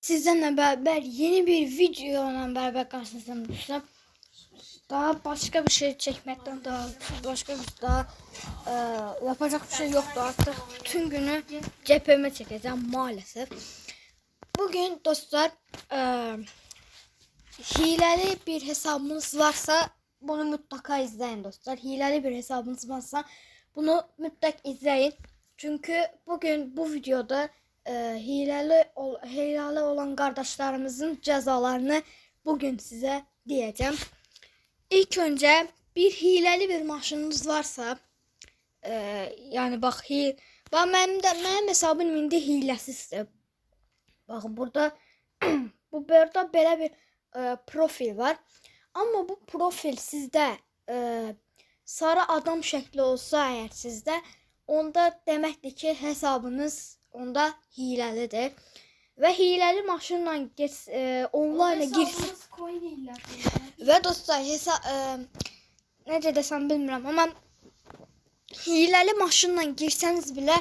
Sizlerle beraber yeni bir videoyla beraber karşınızda buluştum. Daha başka bir şey çekmekten daha başka bir daha e, yapacak bir şey yoktu artık. Bütün günü cepheme çekeceğim maalesef. Bugün dostlar e, hileli bir hesabınız varsa bunu mutlaka izleyin dostlar. Hileli bir hesabınız varsa bunu mutlaka izleyin. Çünkü bugün bu videoda e, hileli, ol, hileli olan kardeşlerimizin cezalarını bugün size diyeceğim. İlk önce bir hileli bir maşınınız varsa e, yani bak hi bak benim de benim hesabım indi hiləsizdir. Bakın burada bu burada belə bir e, profil var. Amma bu profil sizdə e, sarı adam şəkli olsa əgər sizdə onda deməkdir ki, hesabınız onda hiləlidir. Və hiləli maşınla geç, e, online gir Hesabımız coin değiller. və dostlar hesa e, necə desəm bilmirəm, amma hiləli maşınla girsəniz belə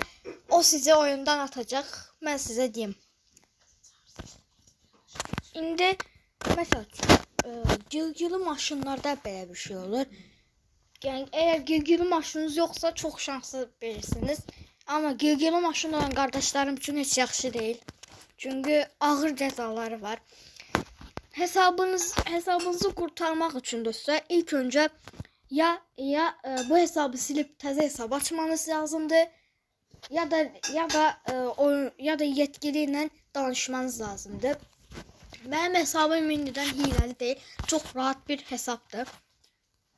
o sizi oyundan atacaq. Mən sizə deyim. İndi məsəl üçün e, gilgili maşınlarda belə bir şey olur. Yəni əgər gilgili maşınınız yoxsa çox şanslı birisiniz. Amma gilgili maşın olan qardaşlarım üçün heç yaxşı deyil. Çünki ağır cəzaları var. Hesabınız hesabınızı kurtarmak için dostlar ilk önce ya ya e, bu hesabı silip təzə hesab açmanız lazımdır. Ya da ya da e, oyun ya da yetkili danışmanız lazımdır. Mənim hesabım indidən hiləli deyil. Çox rahat bir hesabdır.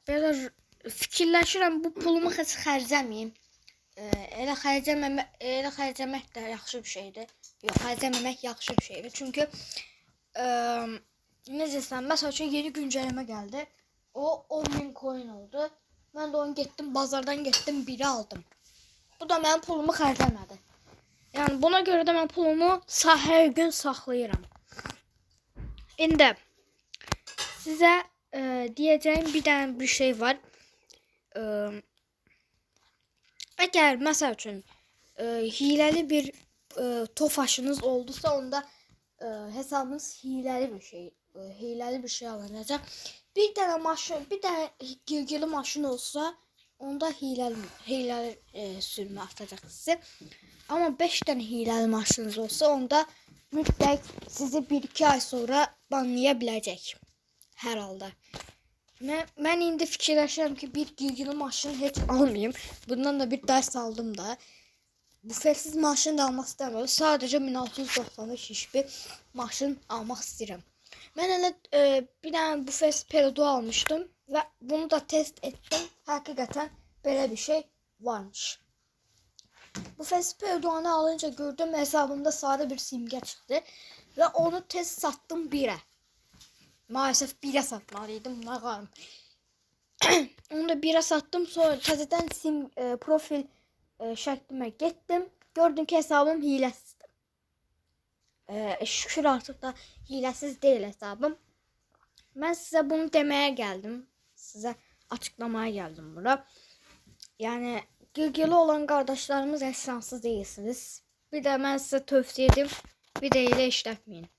Belə fikirləşirəm bu pulumu heç xərcləməyim. E, elə xərcləməmək elə xərcləmək də yaxşı bir şeydir. Yox, xərcləməmək yaxşı bir şeydir. Çünki e, necə desəm, məsəl yeni güncəlləmə gəldi. O 10.000 coin oldu. Mən də onu getdim bazardan getdim biri aldım. Bu da mənim pulumu xərcləmədi. Yəni buna görə də mən pulumu hər gün saxlayıram. İndi sizə e, deyəcəyim bir dənə bir şey var. E, əgər məsəl üçün e, hiləli bir e, tofaşınız oldusa onda e, hesabınız hiləli bir şey, e, hiləli bir şey alınacaq. Bir dənə maşın, bir dənə gilgili maşın olsa onda hiləli hiləli e, sürmə atacaq sizə. Amma 5 dənə hiləli maşınınız olsa onda mütləq sizi 1-2 ay sonra banlaya biləcək. Hər. Mən, mən indi fikirləşirəm ki, bir gilgili maşın heç almayım. Bundan da bir dərs aldım da. Bufetsiz maşın da almaq istəmirəm. Sadəcə 1693 hiçbir maşın almaq istəyirəm. Mən elə e, bir dənə bufetsiz perodu almışdım və bunu da test etdim. Həqiqətən belə bir şey varmış. Bufetsiz peroduanı alınca gördüm hesabımda sarı bir simge çıxdı və onu test satdım 1-ə. Maalesef 1'e satmalıydım. Ne qalım. Onu da 1'e sattım. Sonra təzədən sim e, profil e, şəklimə getdim. Gördüm ki hesabım hiləsizdir. E, şükür artıq da hiləsiz deyil hesabım. Mən sizə bunu deməyə gəldim. Sizə açıqlamaya gəldim bura. Yəni gilgili olan qardaşlarımız heç şanssız deyilsiniz. Bir də mən sizə tövsiyə edim. Bir də elə işlətməyin.